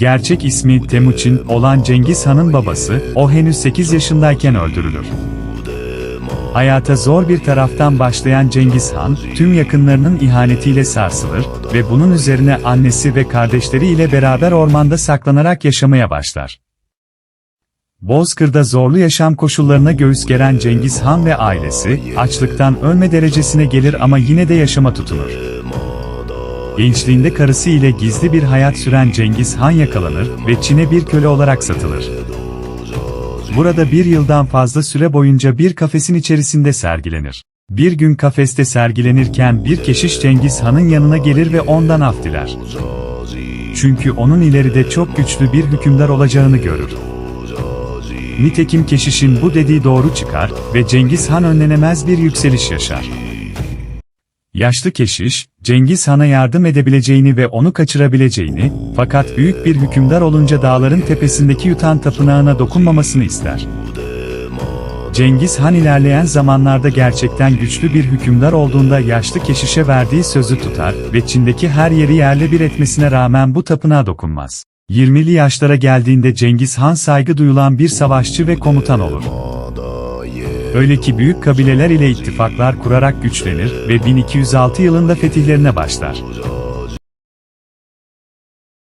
Gerçek ismi Temuçin olan Cengiz Han'ın babası, o henüz 8 yaşındayken öldürülür. Hayata zor bir taraftan başlayan Cengiz Han, tüm yakınlarının ihanetiyle sarsılır ve bunun üzerine annesi ve kardeşleri ile beraber ormanda saklanarak yaşamaya başlar. Bozkır'da zorlu yaşam koşullarına göğüs geren Cengiz Han ve ailesi, açlıktan ölme derecesine gelir ama yine de yaşama tutunur. Gençliğinde karısı ile gizli bir hayat süren Cengiz Han yakalanır ve Çin'e bir köle olarak satılır. Burada bir yıldan fazla süre boyunca bir kafesin içerisinde sergilenir. Bir gün kafeste sergilenirken bir keşiş Cengiz Han'ın yanına gelir ve ondan af diler. Çünkü onun ileride çok güçlü bir hükümdar olacağını görür. Nitekim keşişin bu dediği doğru çıkar ve Cengiz Han önlenemez bir yükseliş yaşar. Yaşlı keşiş, Cengiz Han'a yardım edebileceğini ve onu kaçırabileceğini, fakat büyük bir hükümdar olunca dağların tepesindeki yutan tapınağına dokunmamasını ister. Cengiz Han ilerleyen zamanlarda gerçekten güçlü bir hükümdar olduğunda yaşlı keşişe verdiği sözü tutar ve Çin'deki her yeri yerle bir etmesine rağmen bu tapınağa dokunmaz. 20'li yaşlara geldiğinde Cengiz Han saygı duyulan bir savaşçı ve komutan olur. Öyle ki büyük kabileler ile ittifaklar kurarak güçlenir ve 1206 yılında fetihlerine başlar.